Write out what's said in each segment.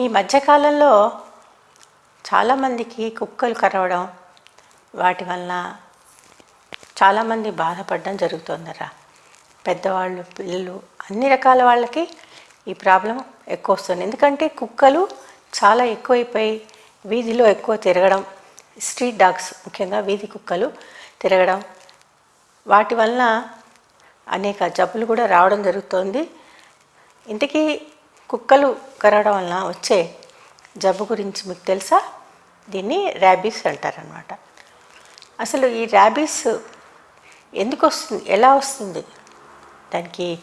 ఈ మధ్యకాలంలో చాలామందికి కుక్కలు కరవడం వాటి వలన చాలామంది బాధపడడం జరుగుతుందరా. పెద్దవాళ్ళు పిల్లలు అన్ని రకాల వాళ్ళకి ఈ ప్రాబ్లం ఎక్కువ వస్తుంది. ఎందుకంటే కుక్కలు చాలా ఎక్కువైపోయి వీధిలో ఎక్కువ తిరగడం స్ట్రీట్ డాగ్స్ ముఖ్యంగా వీధి కుక్కలు తిరగడం వాటి వలన అనేక జబ్బులు కూడా రావడం జరుగుతోంది. ఇంతకీ కుక్కలు కరవడం వలన వచ్చే జబ్బు గురించి మీకు తెలుసా? దీన్ని ర్యాబీస్ అంటారనమాట అసలు ఈ ర్యాబీస్ ఎందుకు వస్తుంది? ఎలా వస్తుంది? దానికి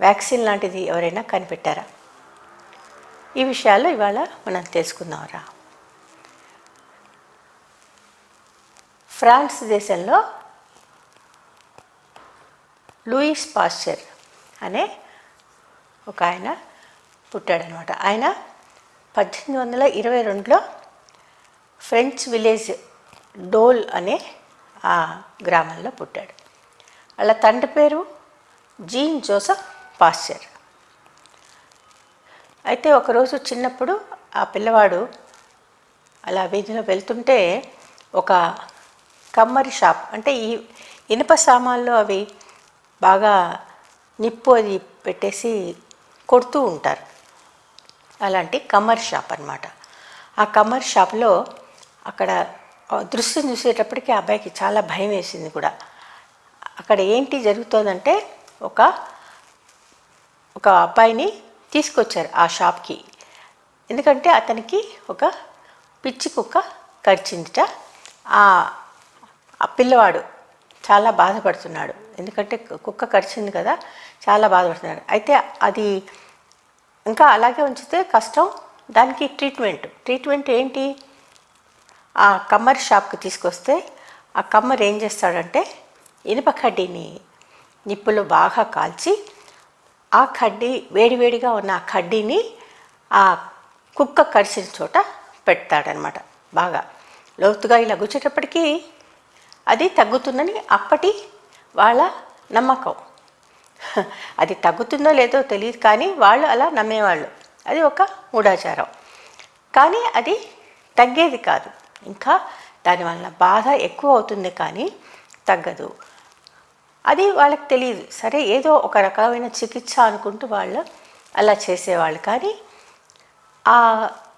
వ్యాక్సిన్ లాంటిది ఎవరైనా కనిపెట్టారా? ఈ విషయాల్లో ఇవాళ మనం తెలుసుకుందాంరా. ఫ్రాన్స్ దేశంలో లూయిస్ పాస్చర్ అనే ఒక ఆయన పుట్టాడనమాట. ఆయన పద్దెనిమిది వందల ఇరవై రెండులో ఫ్రెంచ్ విలేజ్ డోల్ అనే ఆ గ్రామంలో పుట్టాడు. వాళ్ళ తండ్రి పేరు జీన్ జోసఫ్ పాస్చర్ అయితే ఒకరోజు చిన్నప్పుడు ఆ పిల్లవాడు అలా వీధిలో వెళ్తుంటే ఒక కమ్మరి షాప్ అంటే ఈ ఇనుప సామాన్లు అవి బాగా నిప్పు అది పెట్టేసి కొడుతూ ఉంటారు. అలాంటి కమర్ షాప్ అన్నమాట. ఆ కమర్ షాప్లో అక్కడ దృశ్యం చూసేటప్పటికి ఆ అబ్బాయికి చాలా భయం వేసింది కూడా. అక్కడ ఏంటి జరుగుతోందంటే ఒక ఒక అబ్బాయిని తీసుకొచ్చారు ఆ షాప్కి. ఎందుకంటే అతనికి ఒక పిచ్చి కుక్క కరిచిందిట. ఆ ఆ పిల్లవాడు చాలా బాధపడుతున్నాడు. ఎందుకంటే కుక్క కరిచింది కదా చాలా బాధపడుతున్నాడు. అయితే అది ఇంకా అలాగే ఉంచితే కష్టం. దానికి ట్రీట్మెంట్ ట్రీట్మెంట్ ఏంటి? ఆ కమ్మరి షాప్కి తీసుకొస్తే ఆ కమ్మర్ ఏం చేస్తాడంటే ఇనుప కడ్డీని నిప్పులో బాగా కాల్చి ఆ కడ్డీ వేడివేడిగా ఉన్న ఆ కడ్డీని ఆ కుక్క కరిచిన చోట పెడతాడనమాట బాగా. లోతుగా ఇలా గుచ్చేటప్పటికీ అది తగ్గుతుందని అప్పటి వాళ్ళ నమ్మకం. అది తగ్గుతుందో లేదో తెలియదు కానీ వాళ్ళు అలా నమ్మేవాళ్ళు. అది ఒక మూఢాచారం. కానీ అది తగ్గేది కాదు. ఇంకా దానివల్ల బాధ ఎక్కువ అవుతుంది కానీ తగ్గదు. అది వాళ్ళకి తెలియదు. సరే ఏదో ఒక రకమైన చికిత్స అనుకుంటూ వాళ్ళు అలా చేసేవాళ్ళు. కానీ ఆ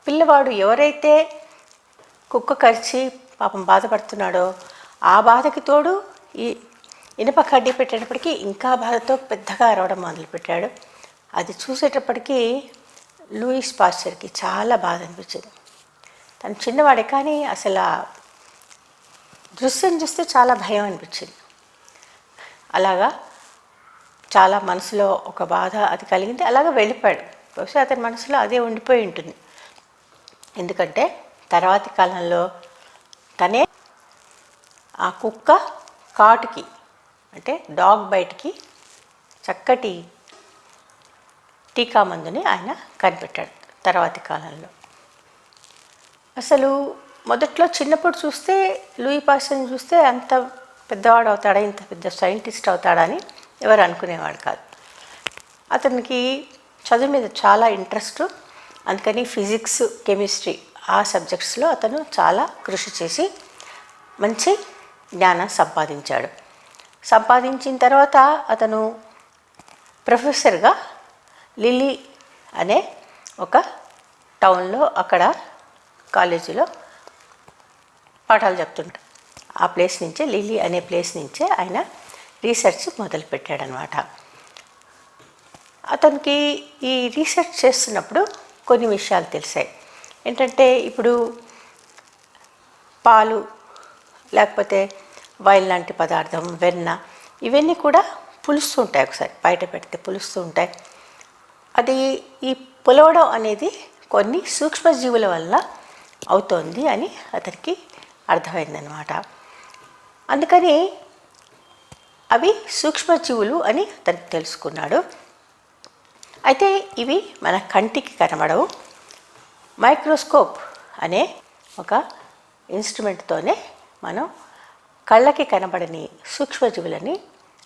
పిల్లవాడు ఎవరైతే కుక్క కరిచి పాపం బాధపడుతున్నాడో ఆ బాధకి తోడు ఈ ఇనుప కడ్డీ పెట్టేటప్పటికి ఇంకా బాధతో పెద్దగా అరవడం మొదలుపెట్టాడు. అది చూసేటప్పటికీ లూయిస్ పాస్చర్కి చాలా బాధ అనిపించింది. తను చిన్నవాడే కానీ అసలు ఆ దృశ్యం చూస్తే చాలా భయం అనిపించింది. అలాగా చాలా మనసులో ఒక బాధ అది కలిగింది. అలాగా వెళ్ళిపోయాడు. బహుశా అతని మనసులో అదే ఉండిపోయి ఉంటుంది. ఎందుకంటే తర్వాతి కాలంలో తనే ఆ కుక్క కాటుకి అంటే డాగ్ బయటికి చక్కటి టీకా మందుని ఆయన కనిపెట్టాడు తర్వాతి కాలంలో. అసలు మొదట్లో చిన్నప్పుడు చూస్తే లూయి పాస్టర్ని చూస్తే అంత పెద్దవాడు అవుతాడా ఇంత పెద్ద సైంటిస్ట్ అవుతాడా అని ఎవరు అనుకునేవాడు కాదు. అతనికి చదువు మీద చాలా ఇంట్రెస్ట్ అందుకని ఫిజిక్స్ కెమిస్ట్రీ ఆ సబ్జెక్ట్స్లో అతను చాలా కృషి చేసి మంచి జ్ఞానం సంపాదించాడు. సంపాదించిన తర్వాత అతను ప్రొఫెసర్గా లిల్లీ అనే ఒక టౌన్లో అక్కడ కాలేజీలో పాఠాలు చెప్తుంటారు ఆ ప్లేస్ నుంచే లిల్లీ అనే ప్లేస్ నుంచే ఆయన రీసెర్చ్ మొదలుపెట్టాడనమాట. అతనికి ఈ రీసెర్చ్ చేస్తున్నప్పుడు కొన్ని విషయాలు తెలిసాయి. ఏంటంటే ఇప్పుడు పాలు లేకపోతే వైన్ లాంటి పదార్థం వెన్న ఇవన్నీ కూడా పులుస్తూ ఉంటాయి ఒకసారి. బయట పెడితే పులుస్తూ ఉంటాయి. అది ఈ పులవడం అనేది కొన్ని సూక్ష్మజీవుల వల్ల అవుతోంది అని అతనికి అర్థమైందనమాట అందుకని అవి సూక్ష్మజీవులు అని అతనికి తెలుసుకున్నాడు. అయితే ఇవి మన కంటికి కనబడవు. మైక్రోస్కోప్ అనే ఒక ఇన్స్ట్రుమెంట్తోనే మనం కళ్ళకి కనబడని సూక్ష్మజీవులని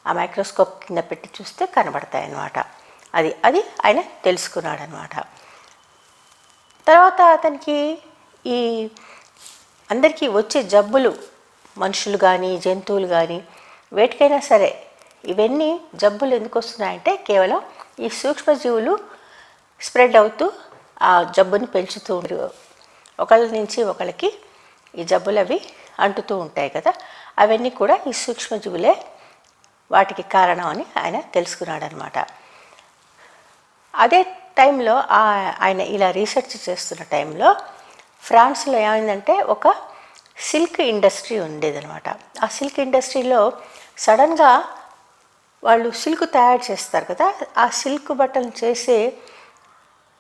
ఆ మైక్రోస్కోప్ కింద పెట్టి చూస్తే కనబడతాయి అన్నమాట అది అది ఆయన తెలుసుకున్నాడనమాట తర్వాత అతనికి ఈ అందరికీ వచ్చే జబ్బులు మనుషులు కానీ జంతువులు కానీ వేటికైనా సరే ఇవన్నీ జబ్బులు ఎందుకు వస్తున్నాయంటే కేవలం ఈ సూక్ష్మజీవులు స్ప్రెడ్ అవుతూ ఆ జబ్బుని పెంచుతూ ఒకళ్ళ నుంచి ఒకళ్ళకి ఈ జబ్బులు అవి అంటుతూ ఉంటాయి కదా. అవన్నీ కూడా ఈ సూక్ష్మజీవులే వాటికి కారణం అని ఆయన తెలుసుకున్నాడనమాట. అదే టైంలో ఆ- ఆయన ఇలా రీసెర్చ్ చేస్తున్న టైంలో ఫ్రాన్స్లో ఏమైందంటే ఒక సిల్క్ ఇండస్ట్రీ ఉండేదనమాట. ఆ సిల్క్ ఇండస్ట్రీలో సడన్గా వాళ్ళు సిల్క్ తయారు చేస్తారు కదా ఆ సిల్క్ బట్టలు చేసే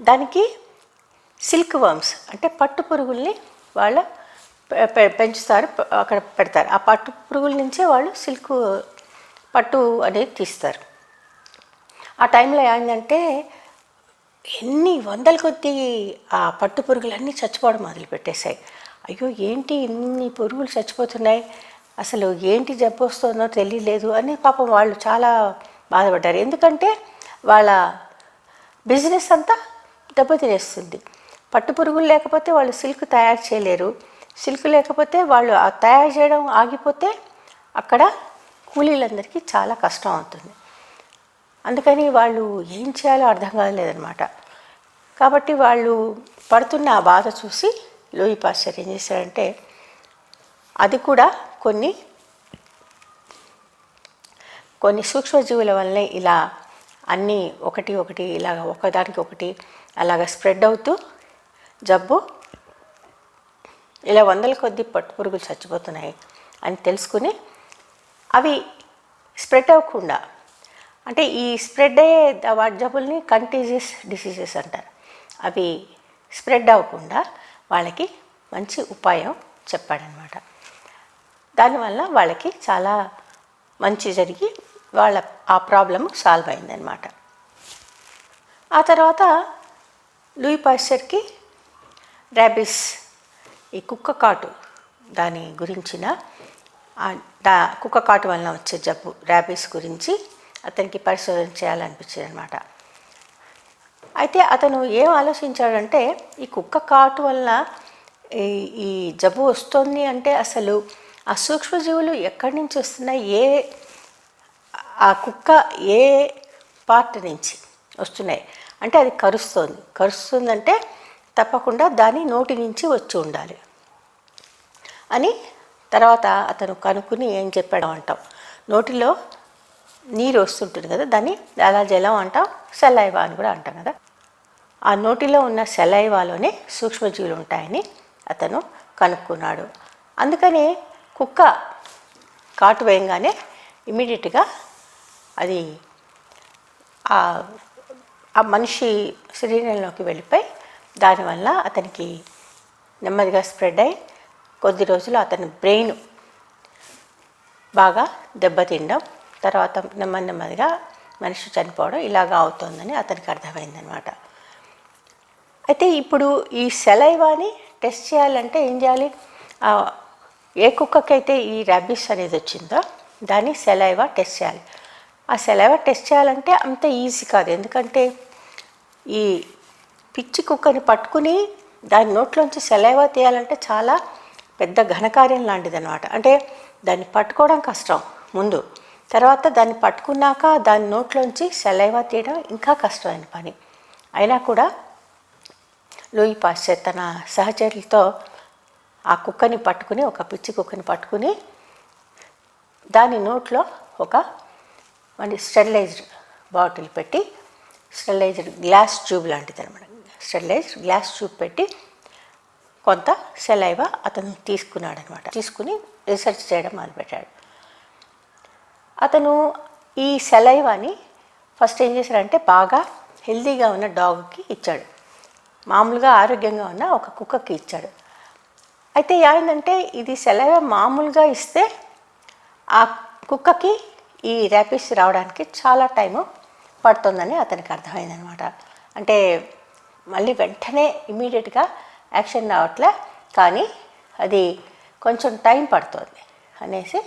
దానికి సిల్క్ వర్మ్స్ అంటే పట్టు పురుగుల్ని వాళ్ళ పెంచుతారు అక్కడ పెడతారు. ఆ పట్టు పురుగుల నుంచే వాళ్ళు సిల్క్ పట్టు అనేది తీస్తారు. ఆ టైంలో ఏమైందంటే ఎన్ని వందల కొద్ది ఆ పట్టు పురుగులన్నీ చచ్చిపోవడం మొదలుపెట్టేశాయి. అయ్యో ఏంటి ఇన్ని పురుగులు చచ్చిపోతున్నాయి? అసలు ఏంటి జబ్బు వస్తుందో తెలియలేదు అని పాపం వాళ్ళు చాలా బాధపడ్డారు. ఎందుకంటే వాళ్ళ బిజినెస్ అంతా దెబ్బతినేస్తుంది పట్టు పురుగులు లేకపోతే వాళ్ళు సిల్క్ తయారు చేయలేరు. సిల్క్ లేకపోతే వాళ్ళు ఆ తయారు చేయడం ఆగిపోతే అక్కడ కూలీలందరికీ చాలా కష్టం అవుతుంది. అందుకని వాళ్ళు ఏం చేయాలో అర్థం కాలేదనమాట కాబట్టి వాళ్ళు పడుతున్న ఆ బాధ చూసి లూయి పాస్టర్ ఏం చేశారంటే అది కూడా కొన్ని కొన్ని సూక్ష్మజీవుల వల్లనే ఇలా అన్నీ ఒకటి ఒకటి ఇలాగ ఒకదానికి ఒకటి అలాగ స్ప్రెడ్ అవుతూ జబ్బు ఇలా వందల కొద్ది పట్టు పురుగులు చచ్చిపోతున్నాయి అని తెలుసుకుని అవి స్ప్రెడ్ అవ్వకుండా అంటే ఈ స్ప్రెడ్ అయ్యే వాటి జబ్బుల్ని కంటీజియస్ డిసీజెస్ అంటారు. అవి స్ప్రెడ్ అవ్వకుండా వాళ్ళకి మంచి ఉపాయం చెప్పాడనమాట. దానివల్ల వాళ్ళకి చాలా మంచి జరిగి వాళ్ళ ఆ ప్రాబ్లం సాల్వ్ అయిందనమాట. ఆ తర్వాత లూయి పాస్చర్కి ర్యాబిస్ ఈ కుక్క కాటు దాని గురించిన దా కుక్క కాటు వలన వచ్చే జబ్బు ర్యాబీస్ గురించి అతనికి పరిశోధన చేయాలనిపించింది అనమాట అయితే అతను ఏం ఆలోచించాడంటే ఈ కుక్క కాటు వలన ఈ ఈ జబ్బు వస్తుంది అంటే అసలు ఆ సూక్ష్మజీవులు ఎక్కడి నుంచి వస్తున్నాయి? ఏ ఆ కుక్క ఏ పార్ట్ నుంచి వస్తున్నాయి? అంటే అది కరుస్తుంది. కరుస్తుందంటే తప్పకుండా దాని నోటి నుంచి వచ్చి ఉండాలి. అని తర్వాత అతను కనుక్కుని ఏం చెప్పాడు అంటాం. నోటిలో నీరు వస్తుంటుంది కదా దాన్ని అలా జలం అంటాం సెలైవా అని కూడా అంటాం కదా. ఆ నోటిలో ఉన్న సెలైవాలోనే సూక్ష్మజీవులు ఉంటాయని అతను కనుక్కున్నాడు. అందుకని కుక్క కాటు వేయంగానే ఇమీడియట్గా అది ఆ ఆ మనిషి శరీరంలోకి వెళ్ళిపోయి దానివల్ల అతనికి నెమ్మదిగా స్ప్రెడ్ అయ్యి కొద్ది రోజులు అతని బ్రెయిన్ బాగా దెబ్బతిండం తర్వాత నెమ్మది నెమ్మదిగా మనిషి చనిపోవడం ఇలాగా అవుతోందని అతనికి అర్థమైందనమాట అయితే ఇప్పుడు ఈ సెలైవాని టెస్ట్ చేయాలంటే ఏం చేయాలి? ఏ కుక్కకైతే ఈ ర్యాబిస్ అనేది వచ్చిందో దాన్ని సెలైవా టెస్ట్ చేయాలి. ఆ సెలైవా టెస్ట్ చేయాలంటే అంత ఈజీ కాదు. ఎందుకంటే ఈ పిచ్చి కుక్కని పట్టుకుని దాని నోట్లోంచి సెలైవా తీయాలంటే చాలా పెద్ద ఘనకార్యం లాంటిది అనమాట అంటే దాన్ని పట్టుకోవడం కష్టం ముందు. తర్వాత దాన్ని పట్టుకున్నాక దాని నోట్లోంచి సెలైవా తీయడం ఇంకా కష్టమైన పని. అయినా కూడా లూయి పాశ్చర్ తన సహచరులతో ఆ కుక్కని పట్టుకుని ఒక పిచ్చి కుక్కని పట్టుకుని దాని నోట్లో ఒక మన స్టెరిలైజ్డ్ బాటిల్ పెట్టి స్టెరిలైజ్డ్ గ్లాస్ ట్యూబ్ లాంటిది అనమాట స్టెరిలైజ్ గ్లాస్ ట్యూబ్ పెట్టి కొంత సెలైవా అతను తీసుకున్నాడు అనమాట తీసుకుని రీసెర్చ్ చేయడం మొదలుపెట్టాడు. అతను ఈ సెలైవాని ఫస్ట్ ఏం చేశాడంటే బాగా హెల్తీగా ఉన్న డాగ్కి ఇచ్చాడు. మామూలుగా ఆరోగ్యంగా ఉన్న ఒక కుక్కకి ఇచ్చాడు. అయితే ఏమైందంటే ఇది సెలవు మామూలుగా ఇస్తే ఆ కుక్కకి ఈ ర్యాపిస్ రావడానికి చాలా టైము పడుతుందని అతనికి అర్థమైందనమాట. అంటే మళ్ళీ వెంటనే ఇమీడియట్గా యాక్షన్ రావట్లే కానీ అది కొంచెం టైం పడుతుంది అనేసి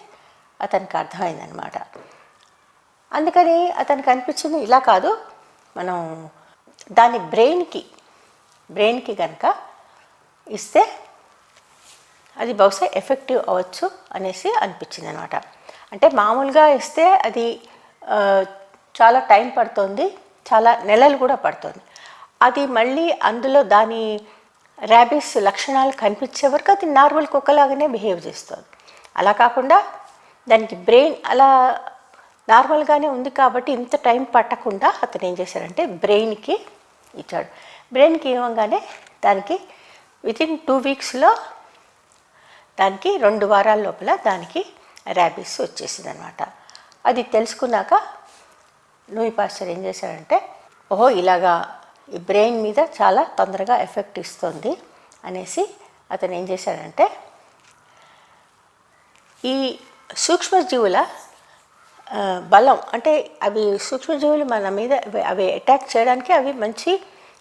అతనికి అర్థమైందనమాట అందుకని అతనికి అనిపించింది ఇలా కాదు మనం దాని బ్రెయిన్కి బ్రెయిన్కి కనుక ఇస్తే అది బహుశా ఎఫెక్టివ్ అవ్వచ్చు అనేసి అనిపించింది అనమాట అంటే మామూలుగా ఇస్తే అది చాలా టైం పడుతుంది చాలా నెలలు కూడా పడుతుంది. అది మళ్ళీ అందులో దాని ర్యాబిస్ లక్షణాలు కనిపించే వరకు అది నార్మల్ కుక్కలాగానే బిహేవ్ చేస్తుంది. అలా కాకుండా దానికి బ్రెయిన్ అలా నార్మల్గానే ఉంది కాబట్టి ఇంత టైం పట్టకుండా అతను ఏం చేశాడంటే బ్రెయిన్కి ఇచ్చాడు. బ్రెయిన్కి ఇవ్వగానే దానికి వితిన్ టూ వీక్స్లో దానికి రెండు వారాల లోపల దానికి ర్యాబీస్ వచ్చేసింది అనమాట అది తెలుసుకున్నాక లూయి పాస్టర్ ఏం చేశాడంటే ఓహో ఇలాగా ఈ బ్రెయిన్ మీద చాలా తొందరగా ఎఫెక్ట్ ఇస్తుంది అనేసి అతను ఏం చేశాడంటే ఈ సూక్ష్మజీవుల బలం అంటే అవి సూక్ష్మజీవులు మన మీద అవి అటాక్ చేయడానికి అవి మంచి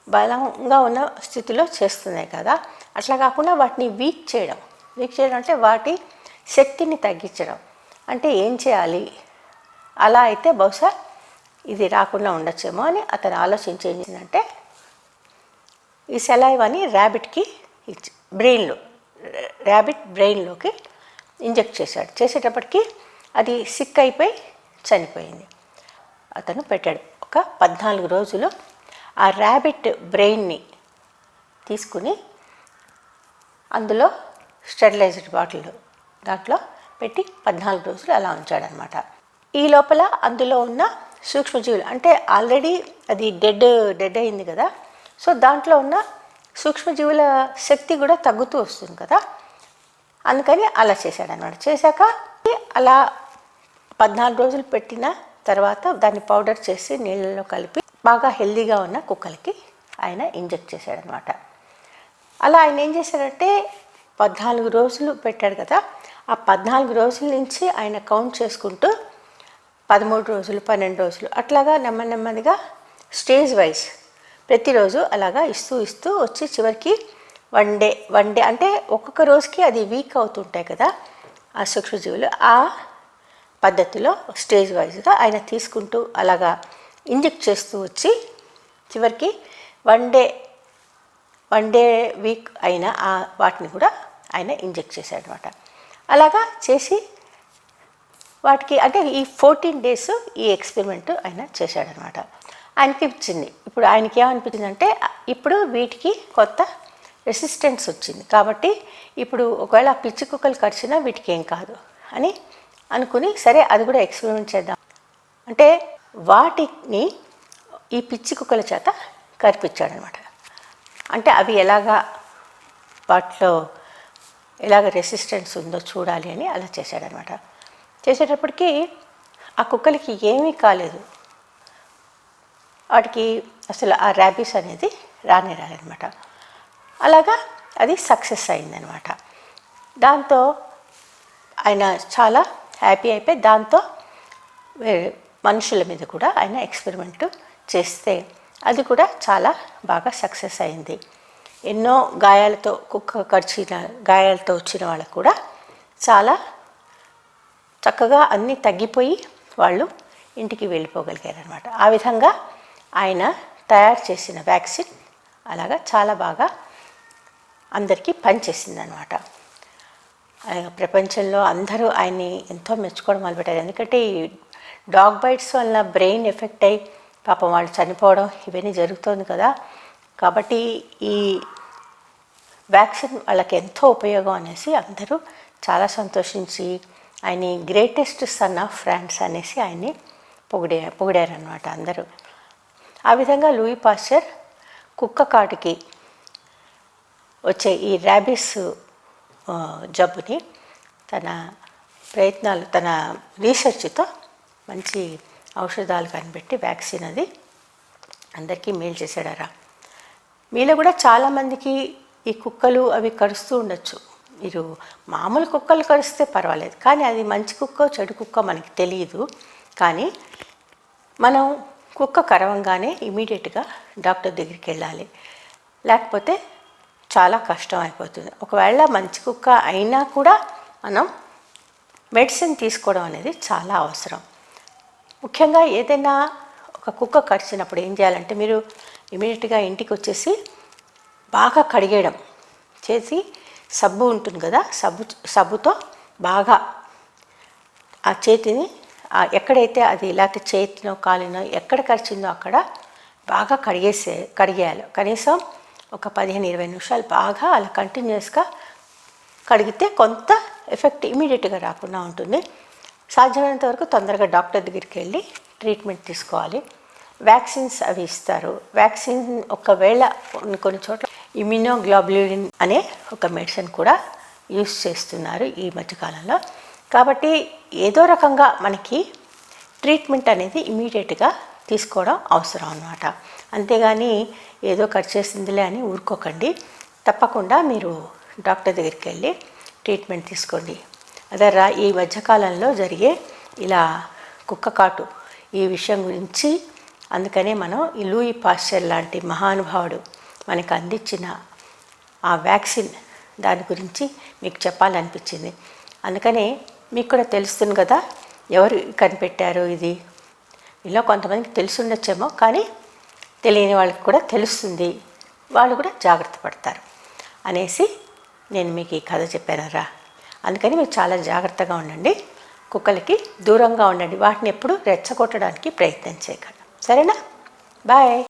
బలంగా ఉన్న స్థితిలో చేస్తున్నాయి కదా. అట్లా కాకుండా వాటిని వీక్ చేయడం. వీక్ చేయడం అంటే వాటి శక్తిని తగ్గించడం. అంటే ఏం చేయాలి? అలా అయితే బహుశా ఇది రాకుండా ఉండొచ్చేమో అని అతను ఆలోచించి ఏం చేసిందంటే ఈ సెలైవాని ర్యాబిట్కి ఇచ్చి బ్రెయిన్లో ర్యాబిట్ బ్రెయిన్లోకి ఇంజెక్ట్ చేశాడు. చేసేటప్పటికి అది సిక్ అయిపోయి చనిపోయింది. అతను పెట్టాడు. ఒక పద్నాలుగు రోజులు ఆ ర్యాబిట్ బ్రెయిన్ని తీసుకుని అందులో స్టెరిలైజ్డ్ బాటిల్ దాంట్లో పెట్టి పద్నాలుగు రోజులు అలా ఉంచాడనమాట. ఈ లోపల అందులో ఉన్న సూక్ష్మజీవులు అంటే ఆల్రెడీ అది డెడ్ డెడ్ అయింది కదా. సో దాంట్లో ఉన్న సూక్ష్మజీవుల శక్తి కూడా తగ్గుతూ వస్తుంది కదా. అందుకని అలా చేశాడనమాట చేశాక అలా పద్నాలుగు రోజులు పెట్టిన తర్వాత దాన్ని పౌడర్ చేసి నీళ్ళలో కలిపి బాగా హెల్దీగా ఉన్న కుక్కలకి ఆయన ఇంజెక్ట్ చేశాడనమాట అలా ఆయన ఏం చేశాడంటే పద్నాలుగు రోజులు పెట్టాడు కదా. ఆ పద్నాలుగు రోజుల నుంచి ఆయన కౌంట్ చేసుకుంటూ పదమూడు రోజులు పన్నెండు రోజులు అట్లాగా నెమ్మది నెమ్మదిగా స్టేజ్ వైజ్ ప్రతిరోజు అలాగా ఇస్తూ ఇస్తూ వచ్చి చివరికి వన్ డే వన్ డే అంటే ఒక్కొక్క రోజుకి అది వీక్ అవుతుంటాయి కదా ఆ సూక్ష్మజీవులు. ఆ పద్ధతిలో స్టేజ్ వైజ్గా ఆయన తీసుకుంటూ అలాగా ఇంజెక్ట్ చేస్తూ వచ్చి చివరికి one day one day week అయిన ఆ వాటిని కూడా ఆయన ఇంజెక్ట్ చేశాడనమాట. అలాగా చేసి వాటికి అంటే ఈ ఫోర్టీన్ డేస్ ఈ ఎక్స్పెరిమెంట్ ఆయన చేశాడనమాట. ఆయనకి ఇచ్చింది ఇప్పుడు ఆయనకి ఏమనిపించిందంటే ఇప్పుడు వీటికి కొత్త రెసిస్టెన్స్ వచ్చింది. కాబట్టి ఇప్పుడు ఒకవేళ ఆ పిచ్చి కుక్కలు కరిచినా వీటికి ఏం కాదు అని అనుకుని సరే అది కూడా ఎక్స్పెరిమెంట్ చేద్దాం. అంటే వాటిని ఈ పిచ్చి కుక్కల చేత కరిపించాడనమాట. అంటే అవి ఎలాగా వాటిలో ఎలాగ రెసిస్టెన్స్ ఉందో చూడాలి అని అలా చేశాడనమాట. చేసేటప్పటికి ఆ కుక్కలకి ఏమీ కాలేదు. వాటికి అసలు ఆ ర్యాబీస్ అనేది రానే రాలేదనమాట అలాగా అది సక్సెస్ అయిందనమాట. దాంతో ఆయన చాలా హ్యాపీ అయిపోయి దాంతో మనుషుల మీద కూడా ఆయన ఎక్స్పెరిమెంట్ చేస్తే అది కూడా చాలా బాగా సక్సెస్ అయింది. ఎన్నో గాయాలతో కుక్క కరిచిన గాయాలతో వచ్చిన వాళ్ళకు కూడా చాలా చక్కగా అన్నీ తగ్గిపోయి వాళ్ళు ఇంటికి వెళ్ళిపోగలిగారు అనమాట ఆ విధంగా ఆయన తయారు చేసిన వ్యాక్సిన్ అలాగా చాలా బాగా అందరికీ పనిచేసిందనమాట ప్రపంచంలో అందరూ ఆయన్ని ఎంతో మెచ్చుకోవడం మొదలుపెట్టారు. ఎందుకంటే ఈ డాగ్ బైట్స్ వల్ల బ్రెయిన్ ఎఫెక్ట్ అయ్యి పాపం వాళ్ళు చనిపోవడం ఇవన్నీ జరుగుతుంది కదా. కాబట్టి ఈ వ్యాక్సిన్ వాళ్ళకి ఎంతో ఉపయోగం అనేసి అందరూ చాలా సంతోషించి ఆయన గ్రేటెస్ట్ సన్ ఆఫ్ ఫ్రాన్స్ అనేసి ఆయన్ని పొగిడే పొగిడారనమాట అందరూ. ఆ విధంగా లూయి పాస్చర్ కుక్క కాటుకి వచ్చే ఈ ర్యాబిస్ జబ్బుని తన ప్రయత్నాలు తన రీసెర్చ్తో మంచి ఔషధాలు కనిపెట్టి వ్యాక్సిన్ అది అందరికీ మేలు చేశాడారా మీలో కూడా చాలామందికి ఈ కుక్కలు అవి కరుస్తూ ఉండొచ్చు. మీరు మామూలు కుక్కలు కరిస్తే పర్వాలేదు. కానీ అది మంచి కుక్క చెడు కుక్క మనకి తెలియదు కానీ మనం కుక్క కరవంగానే ఇమీడియట్గా డాక్టర్ దగ్గరికి వెళ్ళాలి. లేకపోతే చాలా కష్టం అయిపోతుంది. ఒకవేళ మంచి కుక్క అయినా కూడా మనం మెడిసిన్ తీసుకోవడం అనేది చాలా అవసరం. ముఖ్యంగా ఏదైనా ఒక కుక్క కరిచినప్పుడు ఏం చేయాలంటే మీరు ఇమీడియట్గా ఇంటికి వచ్చేసి బాగా కడిగేయడం. చేసి సబ్బు ఉంటుంది కదా సబ్బు సబ్బుతో బాగా ఆ చేతిని ఎక్కడైతే అది లేకపోతే చేతినో కాలినో ఎక్కడ కరిచిందో అక్కడ బాగా కడిగేసే కడిగేయాలి. కనీసం ఒక పదిహేను ఇరవై నిమిషాలు బాగా అలా కంటిన్యూస్గా కడిగితే కొంత ఎఫెక్ట్ ఇమీడియట్గా రాకుండా ఉంటుంది. సాధ్యమైనంత వరకు తొందరగా డాక్టర్ దగ్గరికి వెళ్ళి ట్రీట్మెంట్ తీసుకోవాలి. వ్యాక్సిన్స్ అవి ఇస్తారు. వ్యాక్సిన్ ఒకవేళ కొన్ని కొన్ని చోట్ల ఇమ్యూనోగ్లోబులిన్ అనే ఒక మెడిసిన్ కూడా యూస్ చేస్తున్నారు ఈ మధ్యకాలంలో. కాబట్టి ఏదో రకంగా మనకి ట్రీట్మెంట్ అనేది ఇమీడియట్గా తీసుకోవడం అవసరం అన్నమాట. అంతేగాని ఏదో ఖర్చు చేసిందిలే అని ఊరుకోకండి. తప్పకుండా మీరు డాక్టర్ దగ్గరికి వెళ్ళి ట్రీట్మెంట్ తీసుకోండి. అదర్రా ఈ మధ్యకాలంలో జరిగే ఇలా కుక్క కాటు ఈ విషయం గురించి అందుకనే మనం ఈ లూయి పాశ్చర్ లాంటి మహానుభావుడు మనకు అందించిన ఆ వ్యాక్సిన్ దాని గురించి మీకు చెప్పాలనిపించింది. అందుకనే మీకు కూడా తెలుస్తుంది కదా ఎవరు కనిపెట్టారు ఇది? ఇలా కొంతమందికి తెలిసి ఉండొచ్చేమో కానీ తెలియని వాళ్ళకి కూడా తెలుస్తుంది. వాళ్ళు కూడా జాగ్రత్త పడతారు అనేసి నేను మీకు ఈ కథ చెప్పానరా అందుకని మీరు చాలా జాగ్రత్తగా ఉండండి. కుక్కలకి దూరంగా ఉండండి. వాటిని ఎప్పుడు రెచ్చగొట్టడానికి ప్రయత్నం చేయకండి. సరేనా? బాయ్.